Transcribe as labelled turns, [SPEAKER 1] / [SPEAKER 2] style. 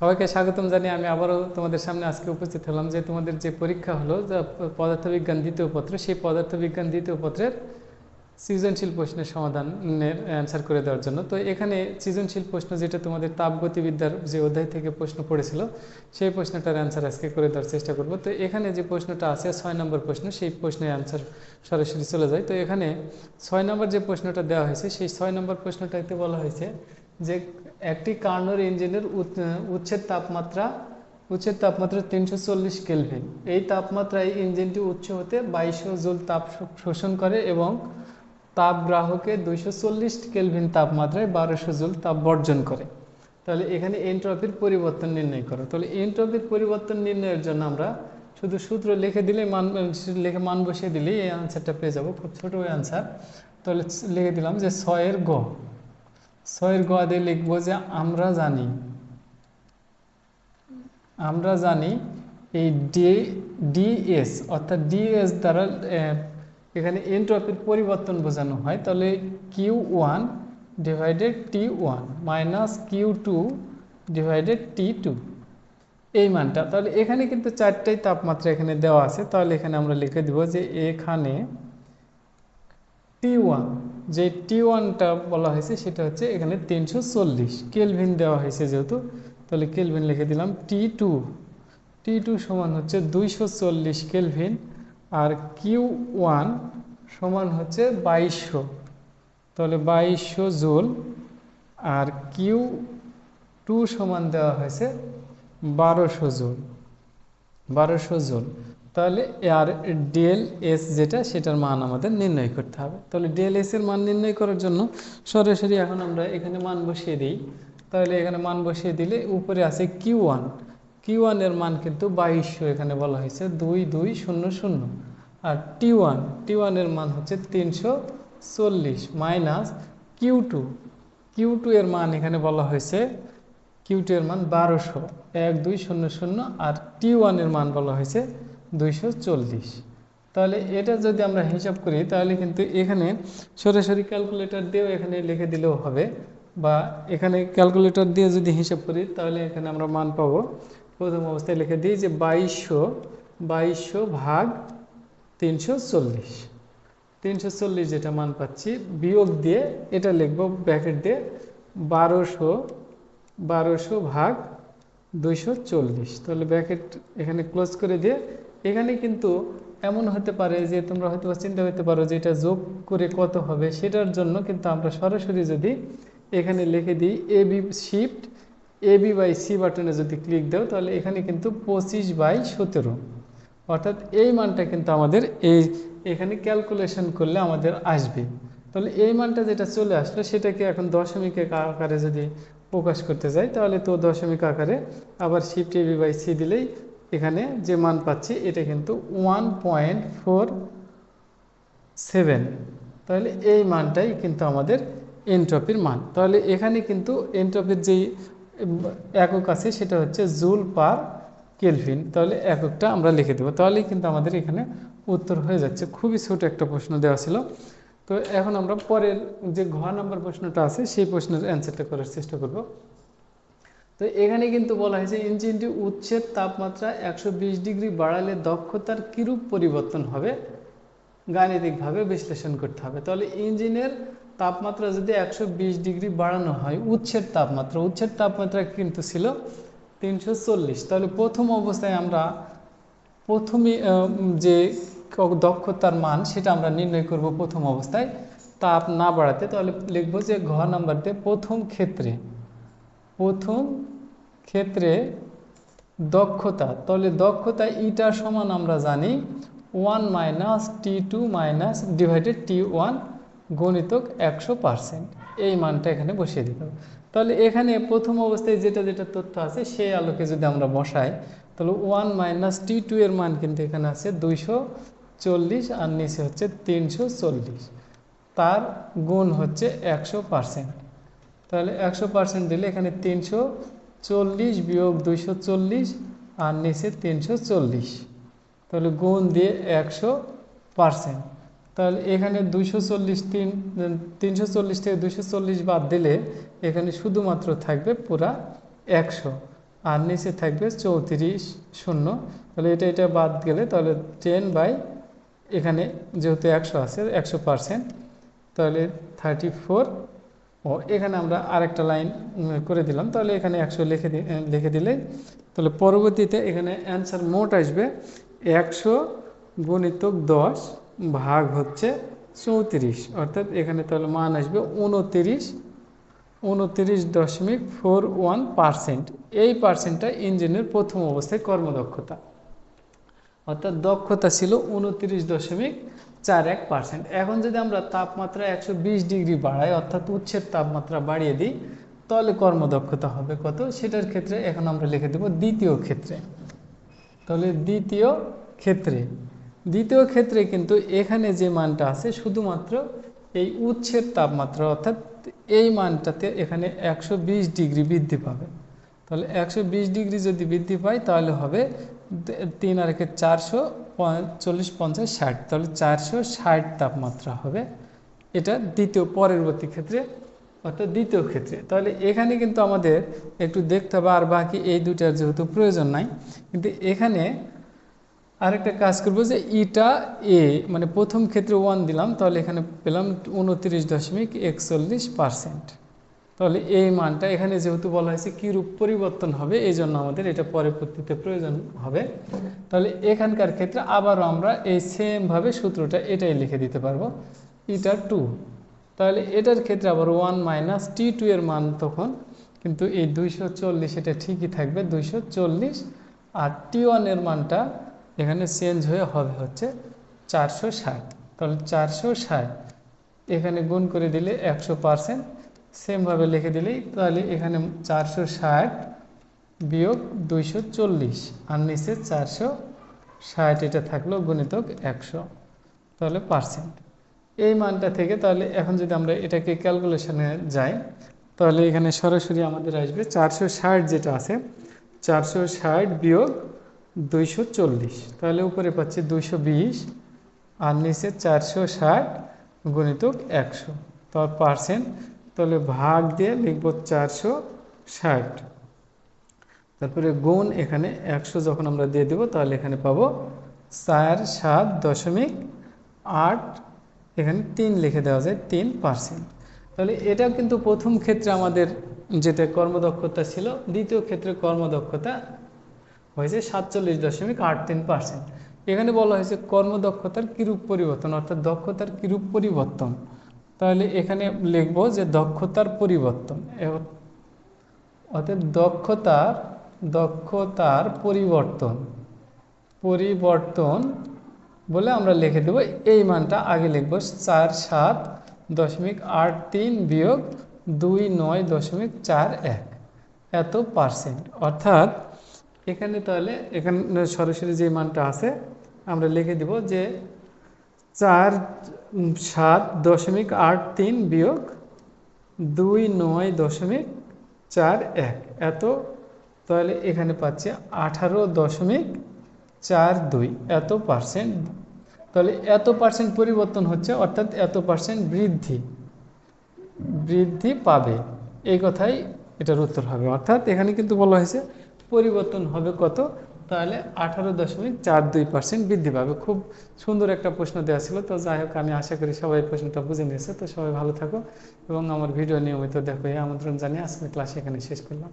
[SPEAKER 1] সবাইকে স্বাগতম জানিয়ে আমি আবারও তোমাদের সামনে আজকে উপস্থিত হলাম যে তোমাদের যে পরীক্ষা হলো পদার্থবিজ্ঞান দ্বিতীয় পত্র, সেই পদার্থবিজ্ঞান দ্বিতীয় পত্রের সৃজনশীল প্রশ্নের সমাধানের অ্যান্সার করে দেওয়ার জন্য। তো এখানে সৃজনশীল প্রশ্ন যেটা তোমাদের তাপগতিবিদ্যার যে অধ্যায় থেকে প্রশ্ন পড়েছিল, সেই প্রশ্নটার অ্যান্সার আজকে করে দেওয়ার চেষ্টা করব। তো এখানে যে প্রশ্নটা আছে, ছয় নম্বর প্রশ্ন, সেই প্রশ্নের অ্যান্সার সরাসরি চলে যায়। তো এখানে ছয় নম্বর যে প্রশ্নটা দেওয়া হয়েছে, সেই ছয় নম্বর প্রশ্নটাতে বলা হয়েছে যে একটি কার্নোর ইঞ্জিনের উচ্ছেদ তাপমাত্রা উচ্ছেদ তাপমাত্রা তিনশো চল্লিশ কেলভিন। এই তাপমাত্রায় ইঞ্জিনটি উচ্চ হতে বাইশশো জুল তাপ শোষণ করে এবং তাপ গ্রাহকে দুইশো চল্লিশ কেলভিন তাপমাত্রায় বারোশো জুল তাপ বর্জন করে। তাহলে এখানে এন্ট্রপির পরিবর্তন নির্ণয় করো। তাহলে এন্ট্রপির পরিবর্তন নির্ণয়ের জন্য আমরা শুধু সূত্র লিখে দিলেই মান, লিখে মান বসিয়ে দিলেই এই আনসারটা পেয়ে যাব। খুব ছোটো আনসার তাহলে লিখে দিলাম যে ছয়ের গ। ছয়ের গ দিয়ে লিখব যে আমরা জানি আমরা জানি এই ডি ডিএস অর্থাৎ ডিএস দ্বারা এখানে এন্ট্রপির পরিবর্তন বোঝানো হয়, তাহলে Q one divided T one minus Q two divided T two এই মানটা, তাহলে এখানে কিন্তু চারটাই তাপমাত্রা এখানে দেওয়া আছে, তাহলে এখানে আমরা লিখে দিব যে এখানে টি ওয়ান যে টি ওয়ানটা বলা হয়েছে সেটা হচ্ছে এখানে তিনশো চল্লিশ। কেলভিন দেওয়া হয়েছে যেহেতু, তাহলে কেলভিন লিখে দিলাম টি টু টি টু সমান হচ্ছে দুইশো চল্লিশ কেলভিন। আর কিউ ওয়ান সমান হচ্ছে বাইশশো। তাহলে বাইশশো জুল আর কিউ টু সমান দেওয়া হয়েছে বারোশো জুল। বারোশো জুল। তাহলে আর ডেল এস যেটা, সেটার মান আমাদের নির্ণয় করতে হবে। তাহলে ডেল এস এর মান নির্ণয় করার জন্য সরাসরি এখন আমরা এখানে মান বসিয়ে দিই। তাহলে এখানে মান বসিয়ে দিলে উপরে আছে কিউ ওয়ান। কিউ ওয়ানের মান কিন্তু বাইশশো এখানে বলা হয়েছে, দুই দুই, শূন্য শূন্য। আর টি ওয়ান টি ওয়ানের মান হচ্ছে তিনশো চল্লিশ minus Q two Q two এর মান এখানে বলা হয়েছে কিউ টু এর মান বারোশো। এক, দুই, শূন্য শূন্য আর টি ওয়ানের মান বলা হয়েছে দুইশো চল্লিশ। তাহলে এটা যদি আমরা হিসাব করি, তাহলে কিন্তু এখানে সরাসরি ক্যালকুলেটর দিয়েও এখানে লিখে দিলেও হবে। বা এখানে ক্যালকুলেটর দিয়ে যদি হিসাব করি, তাহলে এখানে আমরা মান পাবো প্রথম অবস্থায় লিখে দিই যে বাইশশো বাইশশো ভাগ তিনশো চল্লিশ। তিনশো চল্লিশ যেটা মান পাচ্ছি, বিয়োগ দিয়ে এটা লিখব ব্র্যাকেট দিয়ে বারোশো বারোশো ভাগ দুইশো চল্লিশ। তাহলে ব্র্যাকেট এখানে ক্লোজ করে দিয়ে এখানে কিন্তু এমন হতে পারে যে তোমরা হয়তো চিন্তা করতে পারো যে এটা যোগ করে কত হবে, সেটার জন্য কিন্তু আমরা সরাসরি যদি এখানে লিখে দিই A B shift A by C বাটনে যদি ক্লিক দাও, তাহলে এখানে কিন্তু পঁচিশ বাই সতেরো। অর্থাৎ এই মানটা কিন্তু আমাদের এই, এখানে ক্যালকুলেশন করলে আমাদের আসবে। তাহলে এই মানটা যেটা চলে আসলো, সেটাকে এখন দশমিকের আকারে যদি প্রকাশ করতে যাই, তাহলে তো দশমিক আকারে আবার শিফট এবি বাই সি দিলেই এখানে যে মান পাচ্ছি, এটা কিন্তু ওয়ান পয়েন্ট ফোর সেভেন তাহলে এই মানটাই কিন্তু আমাদের এনট্রপির মান। তাহলে এখানে কিন্তু এনট্রপির যেই একক আছে, সেটা হচ্ছে জুল পার কেলভিন। তাহলে এককটা আমরা লিখে দেবো। তাহলেই কিন্তু আমাদের এখানে উত্তর হয়ে যাচ্ছে। খুবই ছোট একটা প্রশ্ন দেওয়া ছিল। তো এখন আমরা পরের যে ঘ নাম্বার প্রশ্নটা আছে, সেই প্রশ্নের অ্যান্সারটা করার চেষ্টা করব। তো এখানে কিন্তু বলা হয়েছে, ইঞ্জিনটি উচ্ছেদ তাপমাত্রা একশো বিশ ডিগ্রি বাড়ালে দক্ষতার কিরূপ পরিবর্তন হবে? গাণিতিকভাবে বিশ্লেষণ করতে হবে। তাহলে ইঞ্জিনের তাপমাত্রা যদি একশো বিশ ডিগ্রি বাড়ানো হয় উচ্ছেদ তাপমাত্রা উচ্ছেদ তাপমাত্রা কিন্তু ছিল তিনশো চল্লিশ। তাহলে প্রথম অবস্থায় আমরা প্রথমে যে দক্ষতার মান, সেটা আমরা নির্ণয় করব প্রথম অবস্থায়। তাপ না বাড়াতে, তাহলে লিখব যে ঘ নাম্বারতে প্রথম ক্ষেত্রে প্রথম ক্ষেত্রে দক্ষতা, তাহলে দক্ষতা ইটা সমান আমরা জানি one minus T two minus divided T one গণিতক একশো পারসেন্ট। এই মানটা এখানে বসিয়ে দিতে হবে তাহলে এখানে প্রথম অবস্থায় যেটা যেটা তথ্য আছে, সেই আলোকে যদি আমরা বসাই, তাহলে ওয়ান মাইনাস টি টু এর মান কিন্তু এখানে আছে দুইশো চল্লিশ আর নিচে হচ্ছে তিনশো চল্লিশ। তার গুণ হচ্ছে একশো পারসেন্ট। তাহলে একশো পারসেন্ট দিলে এখানে তিনশো চল্লিশ বিয়োগ দুইশো চল্লিশ আর নিচে তিনশো চল্লিশ। তাহলে গুণ দিয়ে একশো পারসেন্ট। তাহলে এখানে দুইশো চল্লিশ তিন তিনশো চল্লিশ থেকে দুইশো চল্লিশ বাদ দিলে এখানে শুধুমাত্র থাকবে পুরা একশো আর নিচে থাকবে চৌত্রিশ শূন্য। তাহলে এটা এটা বাদ গেলে তাহলে টেন বাই এখানে যেহেতু একশো আছে, একশো পারসেন্ট, তাহলে থার্টি ফোর। ও, এখানে আমরা আরেকটা লাইন করে দিলাম। তাহলে এখানে একশো লিখে লিখে দিলে, তাহলে পরবর্তীতে এখানে অ্যান্সার মোট আসবে একশো গুণিতক দশ ভাগ হচ্ছে চৌত্রিশ। অর্থাৎ এখানে তাহলে মান আসবে উনতিরিশ উনতিরিশ দশমিক ফোর ওয়ান পারসেন্ট। এই পার্সেন্টটা ইঞ্জিনের প্রথম অবস্থায় কর্মদক্ষতা। অর্থাৎ দক্ষতা ছিল উনতিরিশ দশমিক চার এক পার্সেন্ট। এখন যদি আমরা তাপমাত্রা একশো বিশ ডিগ্রি বাড়াই, অর্থাৎ উচ্ছের তাপমাত্রা বাড়িয়ে দিই, তাহলে কর্মদক্ষতা হবে কত? সেটার ক্ষেত্রে এখন আমরা লিখে দেব দ্বিতীয় ক্ষেত্রে। তাহলে দ্বিতীয় ক্ষেত্রে দ্বিতীয় ক্ষেত্রে কিন্তু এখানে যে মানটা আছে, শুধুমাত্র এই উচ্ছের তাপমাত্রা, অর্থাৎ এই মানটাতে এখানে একশো বিশ ডিগ্রি বৃদ্ধি পাবে। তাহলে একশো বিশ ডিগ্রি যদি বৃদ্ধি পায়, তাহলে হবে তিন আর একে চারশো চল্লিশ পঞ্চাশ ষাট। তাহলে চারশো ষাট তাপমাত্রা হবে। এটা দ্বিতীয়, পরবর্তী ক্ষেত্রে, অর্থাৎ দ্বিতীয় ক্ষেত্রে। তাহলে এখানে কিন্তু আমাদের একটু দেখতে হবে, আর বাকি এই দুটার যেহেতু প্রয়োজন নাই, কিন্তু এখানে আরেকটা কাজ করব যে ইটা এ মানে প্রথম ক্ষেত্রে ওয়ান দিলাম, তাহলে এখানে পেলাম উনত্রিশ দশমিক একচল্লিশ পারসেন্ট। তাহলে এই মানটা এখানে যেহেতু বলা হয়েছে কীরূপ পরিবর্তন হবে এই জন্য আমাদের এটা পরবর্তীতে প্রয়োজন হবে। তাহলে এখানকার ক্ষেত্রে আবারও আমরা এই সেমভাবে সূত্রটা এটাই লিখে দিতে পারব, ইটা টু তাহলে এটার ক্ষেত্রে আবার ওয়ান মাইনাস টি টু এর মান তখন, কিন্তু এই দুইশো চল্লিশ এটা ঠিকই থাকবে, দুইশো চল্লিশ। আর টি ওয়ানের মানটা এখানে চেঞ্জ হয়ে হবে হচ্ছে চারশো ষাট। তাহলে চারশো ষাট, এখানে গুণ করে দিলে একশো পারসেন্ট। সেমভাবে লিখে দিলেই তাহলে এখানে চারশো ষাট বিয়োগ দুইশো চল্লিশ, আর নিচে চারশো ষাট এটা থাকল গুণিতক একশো। তাহলে পার্সেন্ট এই মানটা থেকে তাহলে এখন যদি আমরা এটাকে ক্যালকুলেশনে যাই, তাহলে এখানে সরাসরি আমাদের আসবে চারশো ষাট যেটা আছে, চারশো ষাট বিয়োগ দুইশো চল্লিশ। তাহলে উপরে পাচ্ছি দুইশো বিশ আর নিচে চারশো ষাট গুণিতক একশো। তার পার্সেন্ট তাহলে ভাগ দিয়ে লিখব চারশো ষাট। তারপরে গুণ এখানে একশো যখন আমরা দিয়ে দেব, তাহলে এখানে পাবো চার সাত দশমিক আট। এখানে তিন লিখে দেওয়া যায় তিন পার্সেন্ট তাহলে এটা কিন্তু প্রথম ক্ষেত্রে আমাদের যেটা কর্মদক্ষতা ছিল, দ্বিতীয় ক্ষেত্রে কর্মদক্ষতা হয়েছে সাতচল্লিশ দশমিক আট তিন পার্সেন্ট এখানে বলা হয়েছে কর্মদক্ষতার কিরূপ পরিবর্তন, অর্থাৎ দক্ষতার কিরূপ পরিবর্তন। তাহলে এখানে লিখব যে দক্ষতার পরিবর্তন। অর্থাৎ দক্ষতার দক্ষতার পরিবর্তন পরিবর্তন বলে আমরা লিখে দেব, এই মানটা আগে লিখব চার সাত দশমিক আট তিন বিয়োগ দুই নয় দশমিক চার এক। এত পার্সেন্ট অর্থাৎ এখানে তাহলে, এখানে সরাসরি যে মানটা আছে, আমরা লিখে দিব যে চার সাত দশমিক আট তিন বিয়োগ দুই নয় দশমিক চার এক। এত, তাহলে এখানে পাচ্ছে আঠারো দশমিক চার দুই। এত পার্সেন্ট, তাহলে এত পার্সেন্ট পরিবর্তন হচ্ছে, অর্থাৎ এত পার্সেন্ট বৃদ্ধি বৃদ্ধি পাবে। এই কথাই এটার উত্তর হবে। অর্থাৎ এখানে কিন্তু বলা হয়েছে পরিবর্তন হবে কত? তাহলে আঠারো দশমিক চার দুই পার্সেন্ট বৃদ্ধি পাবে। খুব সুন্দর একটা প্রশ্ন দেওয়া ছিল। তো যাই হোক, আমি আশা করি সবাই প্রশ্নটা বুঝে নিয়েছে। তো সবাই ভালো থাকো এবং আমার ভিডিও নিয়মিত দেখো। এই আমন্ত্রণ জানিয়ে আজকের ক্লাস এখানে শেষ করলাম।